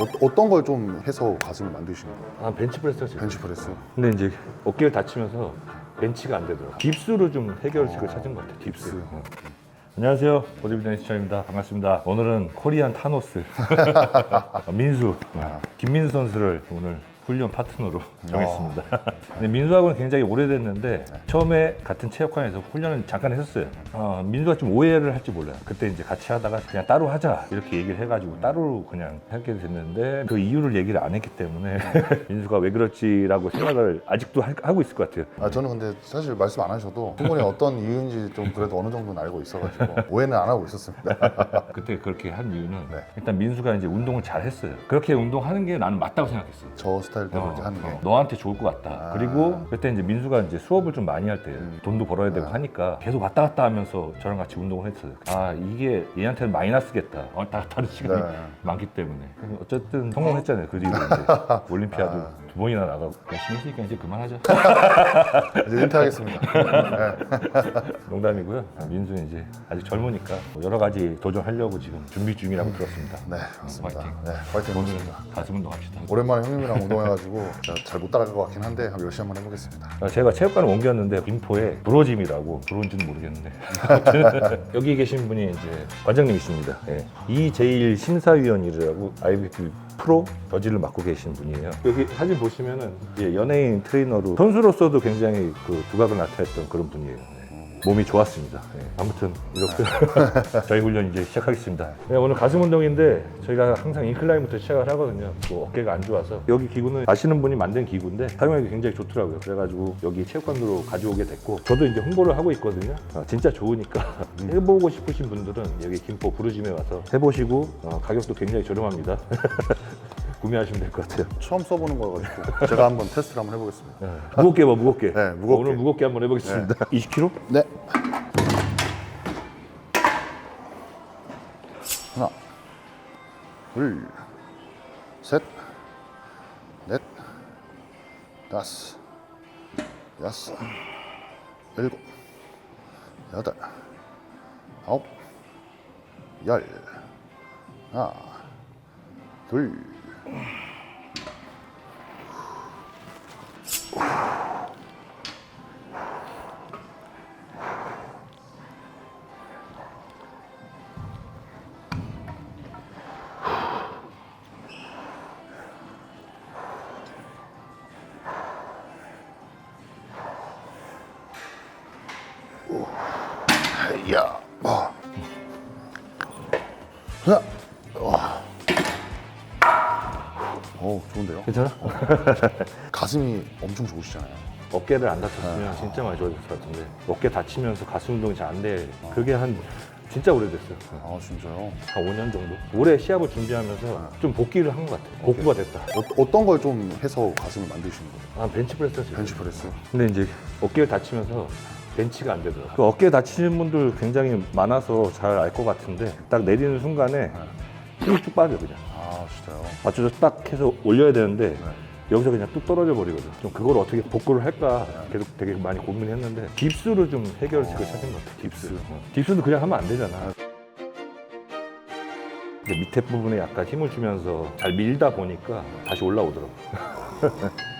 어, 떤 걸 좀 해서 가슴을 만드시는 거예요? 아 벤치프레스가 제일 벤치프레스. 근데 이제 어깨를 다치면서 벤치가 안 되더라고. 깁스로 좀 해결책을 어, 찾은 것 같아. 깁스. 깁스. 어. 안녕하세요. 보디빌더 시청입니다. 반갑습니다. 오늘은 코리안 타노스 민수 김민수 선수를 오늘 훈련 파트너로 정했습니다. 근데 민수하고는 굉장히 오래됐는데 처음에 같은 체육관에서 훈련을 잠깐 했었어요. 어, 민수가 좀 오해를 할지 몰라요. 그때 이제 같이 하다가 그냥 따로 하자 이렇게 얘기를 해가지고 따로 그냥 하게 됐는데 그 이유를 얘기를 안 했기 때문에 민수가 왜 그럴지라고 생각을 아직도 하- 하고 있을 것 같아요. 아 저는 근데 사실 말씀 안 하셔도 충분히 어떤 이유인지 좀 그래도 어느 정도는 알고 있어가지고 오해는 안 하고 있었습니다. 그때 그렇게 한 이유는 네. 일단 민수가 이제 운동을 잘 했어요. 그렇게 운동하는 게 나는 맞다고 생각했어. 저 스타일대로 어, 이제 하는 게. 어, 너한테 좋을 것 같다. 아. 그리고 그때 이제 민수가 이제 수업을 좀 많이 할 때 돈도 벌어야 되고 아. 하니까 계속 왔다 갔다 하면서 저랑 같이 운동을 했어요. 아 이게 얘한테는 마이너스겠다. 왔다 갔다 하는 시간이 네. 많기 때문에 어쨌든 성공했잖아요. 그 뒤로 이제 올림피아도 아. 두 번이나 나가고 열심히 했으니까 이제 그만하자. 이제 은퇴하겠습니다. 농담이고요. 민수 이제 아직 젊으니까 여러 가지 도전하려고 지금 준비 중이라고 들었습니다. 네, 맞습니다. 화이팅. 네, 화이팅 가슴 운동합시다. 오랜만에 형님이랑 운동해가지고 잘 못 따라갈 것 같긴 한데 열심히 한번 해보겠습니다. 아, 제가 체육관을 옮겼는데 김포에 브로짐이라고 들어온지는 모르겠는데 여기 계신 분이 이제 관장님이십니다. 예. 이재일 심사위원이라고 IBP 프로 저지를 맡고 계신 분이에요. 여기 사진 보시면은 예, 연예인 트레이너로 선수로서도 굉장히 그 두각을 나타냈던 그런 분이에요. 예. 몸이 좋았습니다. 예. 아무튼 이렇게 저희 훈련 이제 시작하겠습니다. 네, 오늘 가슴 운동인데 저희가 항상 인클라인부터 시작을 하거든요. 뭐 어깨가 안 좋아서 여기 기구는 아시는 분이 만든 기구인데 사용하기 굉장히 좋더라고요. 그래가지고 여기 체육관으로 가져오게 됐고 저도 이제 홍보를 하고 있거든요. 아, 진짜 좋으니까 해보고 싶으신 분들은 여기 김포 부르짐에 와서 해보시고 어, 가격도 굉장히 저렴합니다. 구매하시면 될 것 같아요. 처음 써보는 거여가지고 제가 한번 테스트를 한번 해보겠습니다. 네. 무겁게 봐 무겁게. 네, 무겁게. 오늘 무겁게 한번 해보겠습니다. 20kg? 네. 하나, 둘, 셋, 넷, 다섯, 여섯, 일곱, 여덟, 아홉, 열, 하나, 둘, 하나, 와, 오 좋은데요? 괜찮아? 가슴이 엄청 좋으시잖아요. 어깨를 안 다쳤으면 진짜 많이 좋아졌을 것 같은데 어깨 다치면서 가슴 운동이 잘 안 돼. 그게 한 진짜 오래됐어요. 아 진짜요? 한 5년 정도? 올해 시합을 준비하면서 좀 복귀를 한 것 같아요. 복구가 됐다. 어, 떤 걸 좀 해서 가슴을 만드시는 거예요? 아, 벤치프레스가 제일 벤치프레스. 근데 이제 어깨를 다치면서 벤치가 안 되더라고요. 그 어깨 다치는 분들 굉장히 많아서 잘 알 것 같은데 딱 내리는 순간에 힘이 쭉 빠져 그냥. 아 진짜요? 맞춰서 딱 해서 올려야 되는데 네. 여기서 그냥 뚝 떨어져 버리거든. 좀 그걸 어떻게 복구를 할까 계속 되게 많이 고민했는데 깁스로 좀 해결책을 찾은 것 같아. 깁스. 어. 깁스도 그냥 하면 안 되잖아. 이제 밑에 부분에 약간 힘을 주면서 잘 밀다 보니까 다시 올라오더라고.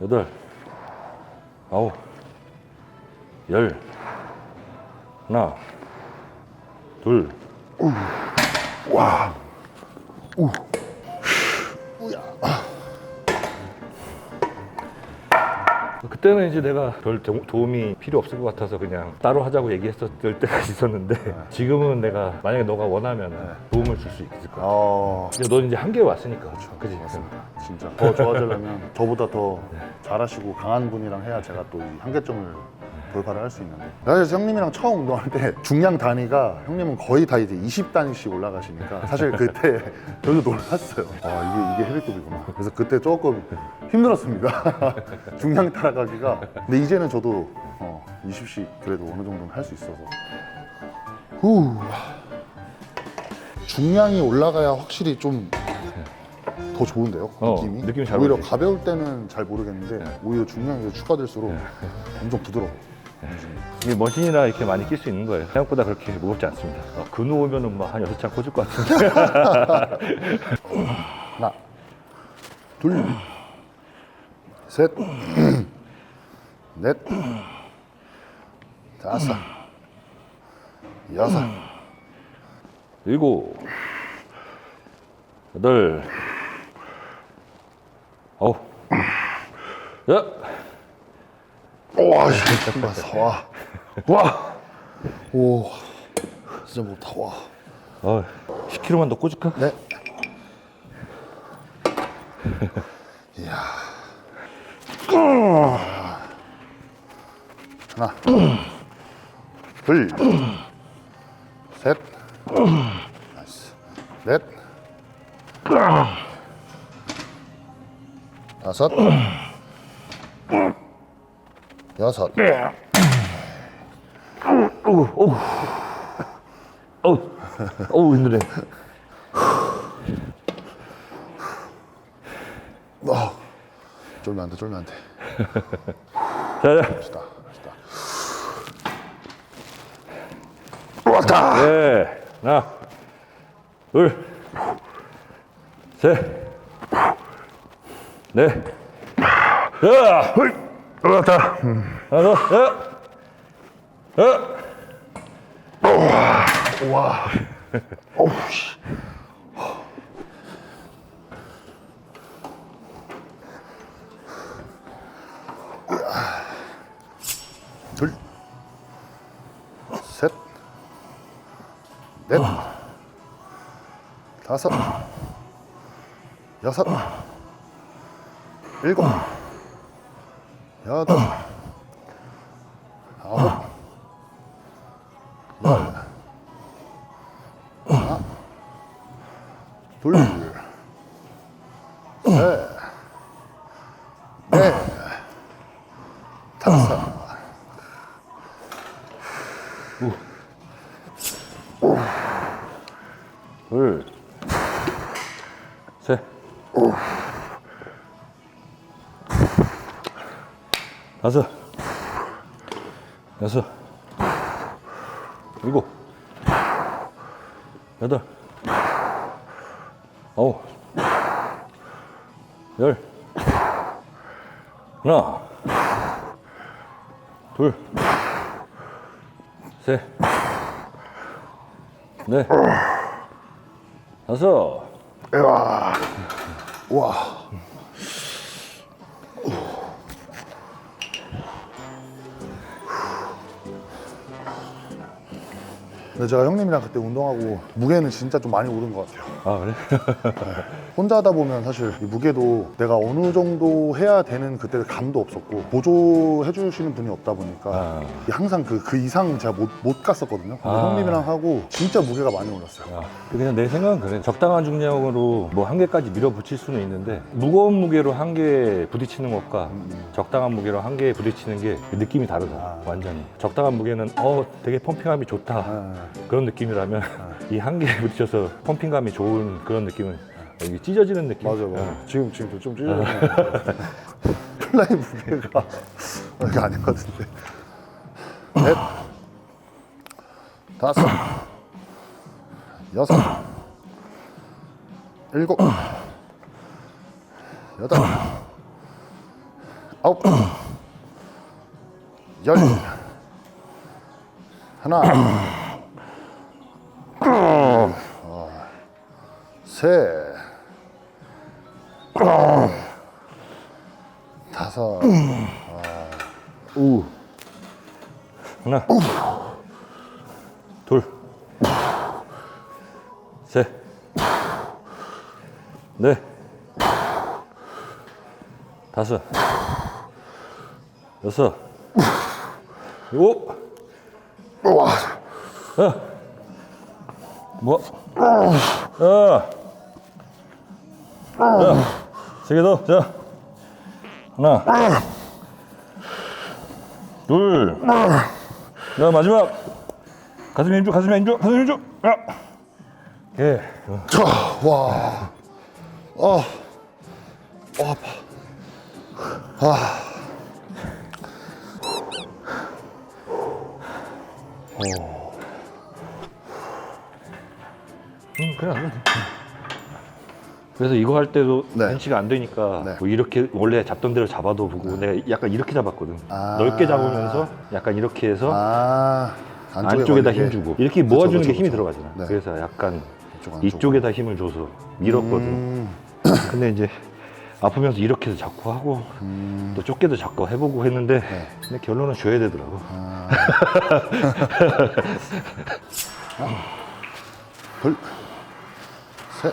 여덟, 아홉, 열, 하나, 둘, 와, 우, 그때는 이제 내가 별 도- 도움이 필요 없을 것 같아서 그냥 따로 하자고 얘기했었을 때가 있었는데 지금은 내가 만약에 너가 원하면 도움을 줄 수 있을 거야. 어, 근데 넌 이제 한계에 왔으니까. 그지? 진짜. 더 좋아지려면 저보다 더 잘하시고 강한 분이랑 해야 제가 또 이 한계점을 돌파를 할 수 있는데. 사실 형님이랑 처음 운동할 때 중량 단위가 형님은 거의 다 이제 20단위씩 올라가시니까 사실 그때 저도 놀랐어요. 아 이게 이게 헤비급이구나. 그래서 그때 조금 힘들었습니다. 중량 따라가기가. 근데 이제는 저도 어, 20씩 그래도 어느 정도는 할 수 있어서. 후. 중량이 올라가야 확실히 좀 더 좋은데요? 어, 느낌이? 느낌이 잘 오히려 오지. 가벼울 때는 잘 모르겠는데 오히려 중량이 추가될수록 엄청 부드러워 이게 머신이라 이렇게 많이 낄 수 있는 거예요. 생각보다 그렇게 무겁지 않습니다. 어, 근우 오면은 뭐한 여섯 창 꽂을 것 같은데. 하나 둘 셋 넷 다섯 여섯 일곱, 여덟, 아홉, 야, 와 정말 와. 와. 오. 진짜 못하 와. 어, 10kg만 더 꽂을까? 네. 이야. 하나. 둘. 셋. 나이스. 넷. 다섯. 여섯. 어우, 어우, 어우, 어우 힘드네. 어. 쫄면 안 돼, 쫄면 안 돼. 자, 자, 갑시다. 갑시다. 네, 하나, 둘, 셋, 넷, 야, 헐, 올라갔다. 하나, 더, 야, 야. 어우, 씨. 둘, 셋, 넷, 다섯, 여섯, 일곱, 여덟, 아홉, 열. 둘, 셋, 넷, 둘, 셋, 넷, 다섯, 와, 와. 근데 제가 형님이랑 그때 운동하고 무게는 진짜 좀 많이 오른 것 같아요. 아 그래? 혼자 하다 보면 사실 이 무게도 내가 어느 정도 해야 되는 그때 감도 없었고 보조해 주시는 분이 없다 보니까 아. 항상 그, 그 이상 제가 못, 못 갔었거든요. 근데 아. 형님이랑 하고 진짜 무게가 많이 올랐어요. 아, 그냥 내 생각은 그래. 적당한 중량으로 뭐 한계까지 밀어붙일 수는 있는데 무거운 무게로 한계에 부딪히는 것과 적당한 무게로 한계에 부딪히는 게 느낌이 다르다. 아. 완전히. 적당한 무게는 어 되게 펌핑감이 좋다. 아, 그런 느낌이라면 이 한계에 부딪혀서 펌핑감이 좋은 그런 느낌은 여기 찢어지는 느낌. 맞아, 맞아. 어. 지금 지금 좀 찢어졌네. 플라이 무게가 이게 아닌 것 같은데. 넷, 다섯, 여섯, 일곱, 여덟, 아홉, 열, 하나, 하나. 둘. 셋. 넷. 다섯. 여섯. 오. 와. 뭐? 자. 자. 세개 더. 자. 하나. 둘. 자, 마지막. 가슴에 힘줘, 가슴에 힘줘, 가슴에 힘줘. 야. 오케이. 어. 자, 와. 어. 어, 아파. 아. 음, 그래 안 돼. 그래서 이거 할 때도 네. 벤치가 안 되니까 네. 뭐 이렇게 원래 잡던 대로 잡아도 보고 내가 약간 이렇게 잡았거든. 아. 넓게 잡으면서 약간 이렇게 해서 아. 안쪽에 걸리게. 힘 주고 이렇게 모아주는 그쵸, 게 힘이 그쵸, 그쵸. 들어가잖아. 네. 그래서 약간 이쪽. 이쪽 에다 힘을 줘서 밀었거든. 음. 근데 이제 아프면서 이렇게도 자꾸 하고 음. 또 좁게도 자꾸 해보고 했는데 네. 근데 결론은 줘야 되더라고. 아. 둘, 셋,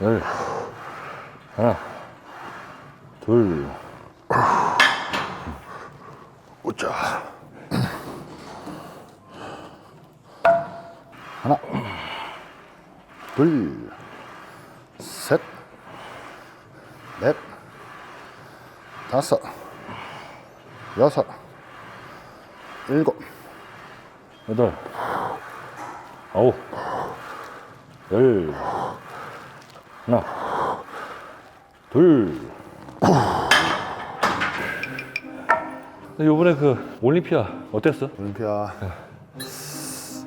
열, 하나, 둘, 오자. 하나, 둘, 셋, 넷, 다섯, 여섯, 일곱, 여덟, 아홉, 열, 하나, 둘. 요번에 그 올림피아 어땠어? 올림피아.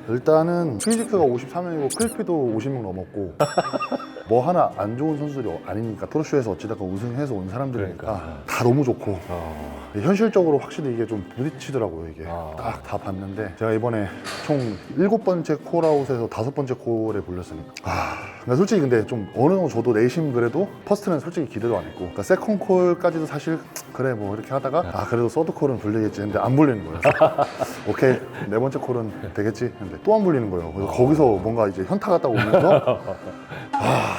일단은 피지크가 53명이고 클피도 50명 넘었고 뭐 하나 안 좋은 선수들이 아니니까 토르쇼에서 어찌됐건 우승해서 온 사람들이니까 그러니까. 다 너무 좋고. 어, 현실적으로 확실히 이게 좀 부딪히더라고요 이게. 아. 딱다 봤는데. 제가 이번에 총 일곱 번째 콜아웃에서 다섯 번째 콜에 불렸으니까. 아 그러니까 솔직히 근데 좀 어느 정도 저도 내심 그래도 퍼스트는 솔직히 기대도 안 했고. 그러니까 세컨 콜까지도 사실 그래 뭐 이렇게 하다가 아 그래도 서드 콜은 불리겠지 했는데 안 불리는 거예요. 오케이 네 번째 콜은 되겠지 근데 또 안 불리는 거예요. 그래서 거기서 뭔가 이제 현타 갔다 오면서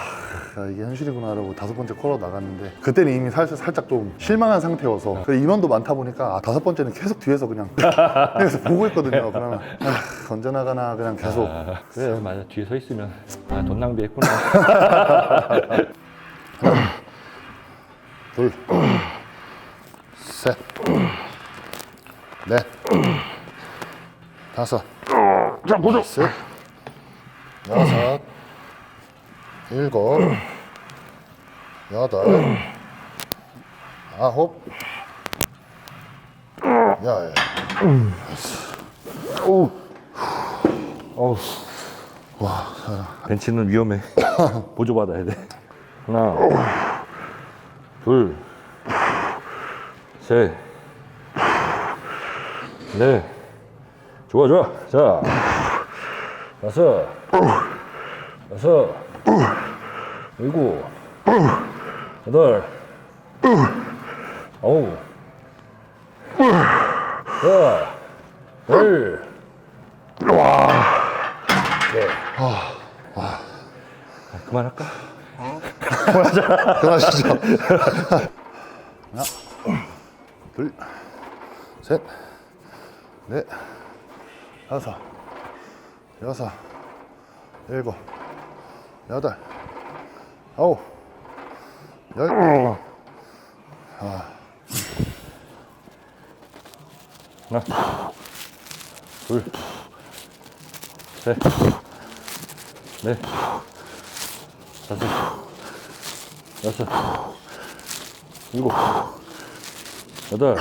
야, 이게 현실이구나 라고 다섯 번째 콜로 나갔는데 그때는 이미 살짝, 살짝 좀 실망한 상태여서 그래, 인원도 많다 보니까 아, 다섯 번째는 계속 뒤에서 그냥 그래서 보고 있거든요. 그러면 아, 언제 나가나 그냥 계속. 아, 그래 맞아. 뒤에 서 있으면. 아, 돈 낭비했구나. 둘, 셋, 넷, 다섯, 자 보죠. 셋, 여섯, 일곱, 여덟, 아홉, 열. 오, 어우. 와, 벤치는 위험해. 보조 받아야 돼. 하나, 둘, 셋, 넷. 좋아 좋아. 자, 다섯, 여섯, 일곱, 여덟, 아홉, 자, 열. 아, 그만할까? 그만하시죠. 하나, 둘, 셋, 넷, 다섯, 여섯, 일곱, 여덟, 아홉, 열. 하나, 둘, 셋, 넷, 다섯, 여섯, 일곱, 여덟,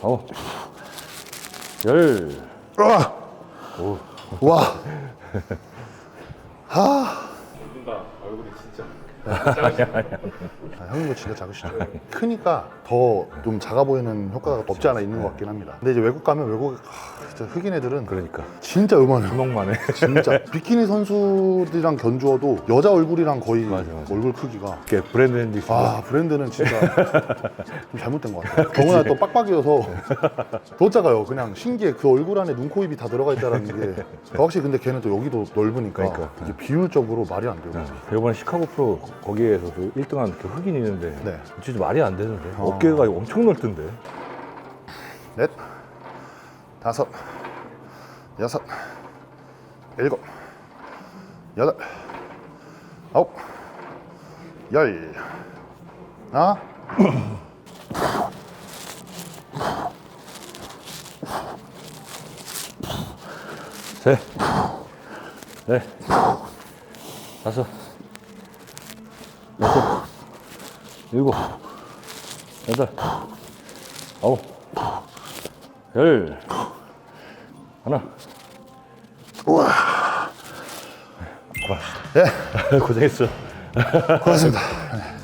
아홉, 열. 와, 와, 누군가 얼굴이 진짜 아, 형님도 진짜 작으시죠. 크니까 더 좀 작아 보이는 효과가 없지 않아 있는 것 같긴 합니다. 근데 이제 외국 가면 외국 하, 진짜 흑인 애들은 그러니까 진짜 요만해요. 구멍만 해. 진짜 비키니 선수들이랑 견주어도 여자 얼굴이랑 거의 맞아, 맞아. 얼굴 크기가 이렇게 브랜드 핸디스. 아 브랜드는 진짜 좀 잘못된 것 같아요. 더구나 또 빡빡이어서 더 작아요. 그냥 신기해 그 얼굴 안에 눈, 코, 입이 다 들어가 있다는 게 확실히 근데 걔는 또 여기도 넓으니까 그러니까. 이게 비율적으로 말이 안 돼요. 이번에 시카고 프로 거기에서도 1등한 그 흑인이 있는데 네. 진짜 말이 안 되는데 어. 어깨가 엄청 넓던데 넷, 다섯, 여섯, 일곱, 여덟, 아홉, 열. 하나, 셋, 넷, 다섯, 여섯, 일곱, 여덟, 아홉, 열, 하나. 우와. 고맙습니다. 고생했어. 고맙습니다.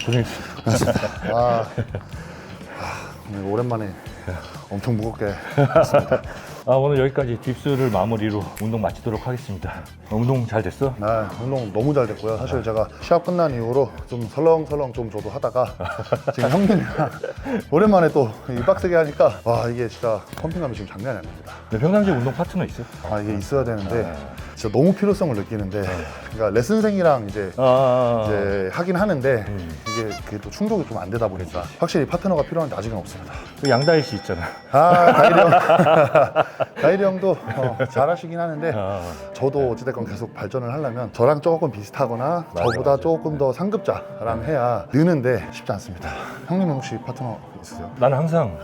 고생했어. 아, 아, 오늘 오랜만에 엄청 무겁게. 아, 오늘 여기까지 딥스를 마무리로 운동 마치도록 하겠습니다. 어, 운동 잘 됐어? 아, 운동 너무 잘 됐고요. 사실 제가 시합 끝난 이후로 좀 설렁설렁 좀 저도 하다가 지금 형님이랑 오랜만에 또 이 빡세게 하니까 와 이게 진짜 펌핑감이 지금 장난이 아닙니다. 근데 평상시에 운동 파트너 있어? 아 이게 있어야 되는데 진짜 너무 필요성을 느끼는데 그러니까 레슨생이랑 이제 아, 이제 하긴 하는데 이게 그게 또 충족이 좀 안 되다 보니까 확실히 파트너가 필요한데 아직은 없습니다. 그 양다일 씨 있잖아. 아 다이리 형 다이리 형도 어, 잘하시긴 하는데 아, 저도 어찌됐건 계속 발전을 하려면 저랑 조금 비슷하거나 맞아, 저보다 맞아. 조금 더 상급자랑 해야 느는데 쉽지 않습니다. 형님은 혹시 파트너 있으세요? 나는 항상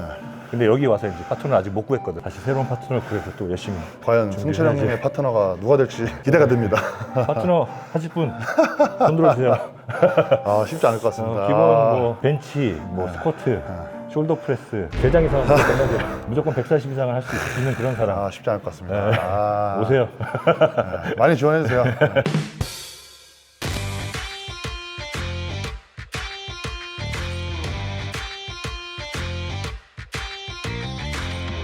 근데 여기 와서 이제 파트너 아직 못 구했거든. 다시 새로운 파트너를 구해서 또 열심히. 과연 승철 형님의 파트너가 누가 될지 기대가 됩니다. 파트너 하실 분 손 들어주세요. 아 쉽지 않을 것 같습니다. 어, 기본 뭐 벤치, 뭐 스쿼트, 숄더 프레스, 대장 이상 무조건 140 이상을 할 수 있는 그런 사람. 아 쉽지 않을 것 같습니다. 아, 오세요. 많이 지원해 주세요.